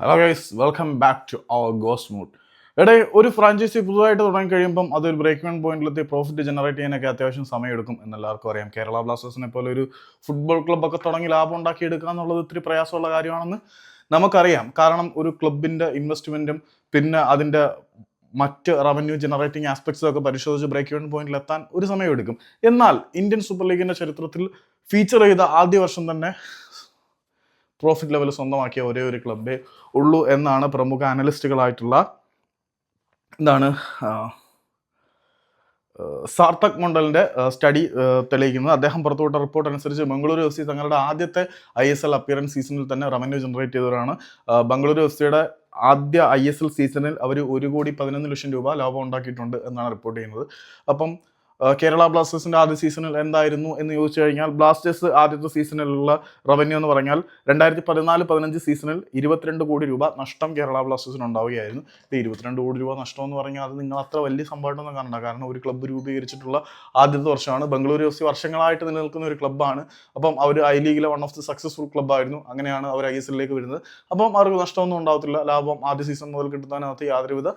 Hello guys welcome back to our ghost mood എടേ ഒരു franchise പുതുതായിട്ട് തുടങ്ങി കഴിയുമ്പം അതൊരു ബ്രേക്ക് വൺ പോയിന്റിലെത്തി പ്രോഫിറ്റ് ജനറേറ്റ് ചെയ്യാനൊക്കെ അത്യാവശ്യം സമയമെടുക്കും എന്ന് എല്ലാവർക്കും അറിയാം. കേരള ബ്ലാസ്റ്റേഴ്സിനെ പോലെ ഒരു ഫുട്ബോൾ ക്ലബ്ബൊക്കെ തുടങ്ങി ലാഭം ഉണ്ടാക്കി എടുക്കുക എന്നുള്ളത് ഒത്തിരി പ്രയാസമുള്ള കാര്യമാണെന്ന് നമുക്കറിയാം. കാരണം ഒരു ക്ലബിന്റെ ഇൻവെസ്റ്റ്മെന്റും പിന്നെ അതിന്റെ മറ്റ് റവന്യൂ ജനറേറ്റിംഗ് ആസ്പെക്ട്സും ഒക്കെ പരിശോധിച്ച് ബ്രേക്ക് വൺ പോയിന്റിൽ എത്താൻ ഒരു സമയം എടുക്കും എന്നാൽ ഇന്ത്യൻ സൂപ്പർ ലീഗിന്റെ ചരിത്രത്തിൽ ഫീച്ചർ ചെയ്ത ആദ്യ വർഷം തന്നെ പ്രോഫിറ്റ് ലെവൽ സ്വന്തമാക്കിയ ഒരേ ഒരു ക്ലബേ ഉള്ളൂ എന്നാണ് പ്രമുഖ അനലിസ്റ്റുകളായിട്ടുള്ള എന്താണ് സാർത്തക് മണ്ഡലിന്റെ സ്റ്റഡി തെളിയിക്കുന്നത്. അദ്ദേഹം പുറത്തുവിട്ട റിപ്പോർട്ട് അനുസരിച്ച് ബംഗളൂരു എഫ് സി തങ്ങളുടെ ആദ്യത്തെ ഐ എസ് എൽ അപ്പിയറൻസ് സീസണിൽ തന്നെ റവന്യൂ ജനറേറ്റ് ചെയ്തവരാണ്. ബംഗളൂരു എഫ് സിയുടെ ആദ്യ ഐ എസ് എൽ സീസണിൽ അവർ ഒരു കോടി പതിനൊന്ന് ലക്ഷം രൂപ ലാഭം ഉണ്ടാക്കിയിട്ടുണ്ട് എന്നാണ് റിപ്പോർട്ട് ചെയ്യുന്നത്. അപ്പം കേരള ബ്ലാസ്റ്റേഴ്സിന്റെ ആദ്യ സീസണിൽ എന്തായിരുന്നു എന്ന് ചോദിച്ചു കഴിഞ്ഞാൽ ബ്ലാസ്റ്റേഴ്സ് ആദ്യത്തെ സീസണിലുള്ള റവന്യൂ എന്ന് പറഞ്ഞാൽ രണ്ടായിരത്തി പതിനാല് പതിനഞ്ച് സീസണിൽ ഇരുപത്തിരണ്ട് കോടി രൂപ നഷ്ടം കേരള ബ്ലാസ്റ്റേഴ്സിന് ഉണ്ടാവുകയായിരുന്നു. ഈ ഇരുപത്തിരണ്ട് കോടി രൂപ നഷ്ടം എന്ന് പറഞ്ഞാൽ അത് നിങ്ങൾ അത്ര വലിയ സംഭവമായിട്ടൊന്നും കാണണ്ട. കാരണം ഒരു ക്ലബ്ബ് രൂപീകരിച്ചിട്ടുള്ള ആദ്യത്തെ വർഷമാണ്. ബംഗളൂരു എഫ് സി വർഷങ്ങളായിട്ട് നിലനിൽക്കുന്ന ഒരു ക്ലബ്ബാണ് അപ്പം അവർ ഐ ലീഗിലെ വൺ ഓഫ് ദി സക്സസ്ഫുൾ ക്ലബ്ബായിരുന്നു അങ്ങനെയാണ് അവർ ഐ എസ് എല്ലിലേക്ക് വരുന്നത്. അപ്പം അവർക്ക് നഷ്ടമൊന്നും ഉണ്ടാവത്തില്ല. ലാഭം ആദ്യ സീസൺ മുതൽ കിട്ടുന്നതിനകത്ത് യാതൊരുവിധ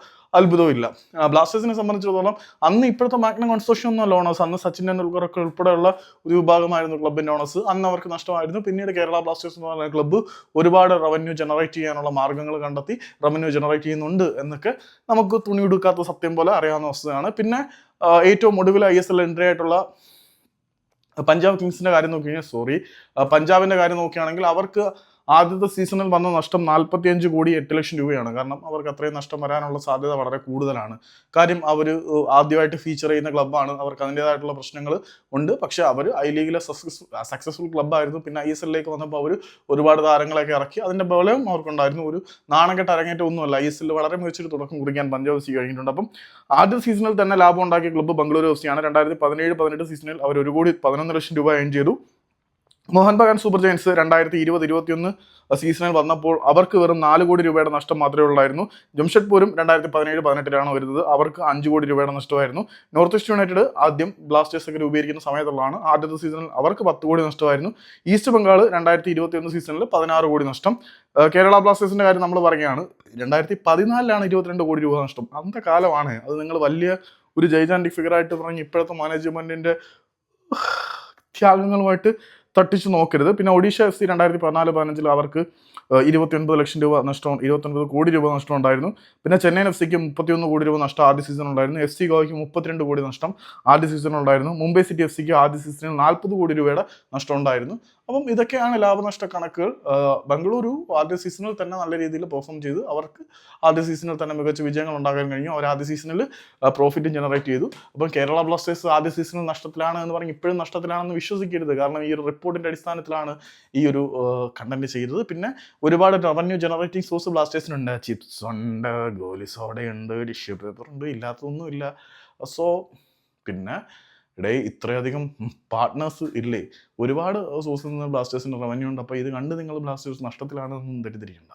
ആ, ബ്ലാസ്റ്റേഴ്സിനെ സംബന്ധിച്ചിടത്തോളം അന്ന് ഇപ്പോഴത്തെ മാഗ്നം കോൺസോഷ്യം ഒന്നും ഓണേഴ്സ്. അന്ന് സച്ചിൻ ടെണ്ടുൽക്കർ ഒക്കെ ഉൾപ്പെടെയുള്ള ഒരു വിഭാഗമായിരുന്നു ക്ലബിന്റെ ഓണേഴ്സ്. അന്ന് അവർക്ക് നഷ്ടമായിരുന്നു. പിന്നീട് കേരള ബ്ലാസ്റ്റേഴ്സ് എന്ന് പറയുന്ന ക്ലബ്ബ് ഒരുപാട് റവന്യൂ ജനറേറ്റ് ചെയ്യാനുള്ള മാർഗങ്ങൾ കണ്ടെത്തി റവന്യൂ ജനറേറ്റ് ചെയ്യുന്നുണ്ട് എന്നൊക്കെ നമുക്ക് തുണി തുണിയെടുക്കാത്ത സത്യം പോലെ അറിയാവുന്ന വസ്തുതയാണ് പിന്നെ ഏറ്റവും ഒടുവിൽ ഐ എസ് എൽ എൻട്രി ആയിട്ടുള്ള പഞ്ചാബ് കിങ്സിന്റെ കാര്യം നോക്കി കഴിഞ്ഞാൽ സോറി പഞ്ചാബിന്റെ കാര്യം നോക്കുകയാണെങ്കിൽ അവർക്ക് ആദ്യത്തെ സീസണിൽ വന്ന നഷ്ടം നാൽപ്പത്തിയഞ്ച് കോടി എട്ട് ലക്ഷം രൂപയാണ്. കാരണം അവർക്ക് അത്രയും നഷ്ടം വരാനുള്ള സാധ്യത വളരെ കൂടുതലാണ്. കാര്യം അവർ ആദ്യമായിട്ട് ഫീച്ചർ ചെയ്യുന്ന ക്ലബ്ബാണ് അവർക്ക് അതിന്റെതായിട്ടുള്ള പ്രശ്നങ്ങൾ ഉണ്ട്. പക്ഷേ അവർ ഐ ലീഗിലെ സക്സസ്ഫുൾ ക്ലബ്ബായിരുന്നു പിന്നെ ഐ എസ് എല്ലിലേക്ക് വന്നപ്പോൾ അവർ ഒരുപാട് താരങ്ങളെയൊക്കെ ഇറക്കി. അതിന്റെ ബലവും അവർക്കുണ്ടായിരുന്നു. ഒരു നാണക്കെട്ട് അരങ്ങേറ്റം ഒന്നുമല്ല. ഐ എസ് എല്ലിൽ വളരെ മികച്ചൊരു തുടക്കം കുറിക്കാൻ പഞ്ചാബ് എഫ് സി കഴിഞ്ഞിട്ടുണ്ട്. അപ്പം ആദ്യ സീസണിൽ തന്നെ ലാഭം ഉണ്ടാക്കിയ ക്ലബ്ബ് ബംഗളൂരു എഫ് സിയാണ് രണ്ടായിരത്തി പതിനേഴ് പതിനെട്ട് സീസണിൽ അവർ ഒരു കോടി പതിനൊന്ന് ലക്ഷം രൂപ ഏൺ ചെയ്തു. മോഹൻ ബഗാൻ സൂപ്പർ ജയൻസ് രണ്ടായിരത്തി ഇരുപത് ഇരുപത്തിയൊന്ന് സീസണിൽ വന്നപ്പോൾ അവർക്ക് വെറും നാല് കോടി രൂപയുടെ നഷ്ടം മാത്രമേ ഉള്ളായിരുന്നു. ജംഷഡ്പൂരും രണ്ടായിരത്തി പതിനേഴ് പതിനെട്ടിലാണ് വരുന്നത്. അവർക്ക് അഞ്ച് കോടി രൂപയുടെ നഷ്ടമായിരുന്നു. നോർത്ത് ഈസ്റ്റ് യുണൈറ്റഡ് ആദ്യം ബ്ലാസ്റ്റേഴ്സ് ഒക്കെ രൂപീകരിക്കുന്ന സമയത്തുള്ളതാണ്. ആദ്യത്തെ സീസണിൽ അവർക്ക് പത്ത് കോടി നഷ്ടമായിരുന്നു. ഈസ്റ്റ് ബംഗാൾ രണ്ടായിരത്തി ഇരുപത്തിയൊന്ന് സീസണിൽ പതിനാറ് കോടി നഷ്ടം. കേരള ബ്ലാസ്റ്റേഴ്സിന്റെ കാര്യം നമ്മൾ പറയുകയാണ്. രണ്ടായിരത്തി പതിനാലിലാണ് ഇരുപത്തിരണ്ട് കോടി രൂപ നഷ്ടം. അന്നത്തെ കാലമാണ്. അത് നിങ്ങൾ വലിയ ഒരു ഫിഗർ ആയിട്ട് പറഞ്ഞ് ഇപ്പോഴത്തെ മാനേജ്മെന്റിന്റെ ത്യാഗങ്ങളുമായിട്ട് തട്ടിച്ച് നോക്കരുത്. പിന്നെ ഒഡീഷ എഫ് സി രണ്ടായിരത്തി പതിനാല് പതിനഞ്ചിൽ അവർക്ക് ഇരുപത്തി ഒൻപത് ലക്ഷം രൂപ നഷ്ടം ഇരുപത്തൊൻപത് കോടി രൂപ നഷ്ടം ഉണ്ടായിരുന്നു. പിന്നെ ചെന്നൈയിൻ എഫ് സിക്ക് മുപ്പത്തിയൊന്ന് കോടി രൂപ നഷ്ടം ആദ്യ സീസൺ ഉണ്ടായിരുന്നു. എഫ് സി ഗോവയ്ക്ക് മുപ്പത്തിരണ്ട് കോടി നഷ്ടം ആദ്യ സീസൺ ഉണ്ടായിരുന്നു. മുംബൈ സിറ്റി എഫ് സിക്ക് ആദ്യ സീസണിൽ നാൽപ്പത് കോടി രൂപയുടെ നഷ്ടം ഉണ്ടായിരുന്നു. അപ്പം ഇതൊക്കെയാണ് ലാഭനഷ്ട കണക്കുകൾ. ബംഗളൂരു ആദ്യ സീസണിൽ തന്നെ നല്ല രീതിയിൽ പെർഫോം ചെയ്ത്. അവർക്ക് ആദ്യ സീസണിൽ തന്നെ മികച്ച വിജയങ്ങൾ ഉണ്ടാക്കാൻ കഴിഞ്ഞു. അവർ ആദ്യ സീസണിൽ പ്രോഫിറ്റ് ജനറേറ്റ് ചെയ്തു. അപ്പം കേരള ബ്ലാസ്റ്റേഴ്സ് ആദ്യ സീസണിൽ നഷ്ടത്തിലാണ് എന്ന് പറഞ്ഞ് ഇപ്പോഴും നഷ്ടത്തിലാണെന്ന് വിശ്വസിക്കരുത്. കാരണം ഈ ഒരു റിപ്പോർട്ടിന്റെ അടിസ്ഥാനത്തിലാണ് ഈ ഒരു കണ്ടന്റ് ചെയ്തത്. പിന്നെ ഒരുപാട് റവന്യൂ ജനറേറ്റിംഗ് സോഴ്സ് ബ്ലാസ്റ്റേഴ്സിനുണ്ട് ചിപ്സ് ഉണ്ട്. ഗോലി സോഡയുണ്ട് ടിഷ്യൂ പേപ്പർ ഉണ്ട് ഇല്ലാത്തതൊന്നും ഇല്ല. സോ പിന്നെ ഇടയിൽ ഇത്രയധികം പാർട്ട്നേഴ്സ് ഇല്ലേ? ഒരുപാട് സോഴ്സിൽ നിന്ന് ബ്ലാസ്റ്റേഴ്സിന് റവന്യൂ ഉണ്ട്. അപ്പോൾ ഇത് കണ്ട് നിങ്ങൾ ബ്ലാസ്റ്റേഴ്സ് നഷ്ടത്തിലാണെന്നൊന്നും തെറ്റിദ്ധരിക്കണ്ട.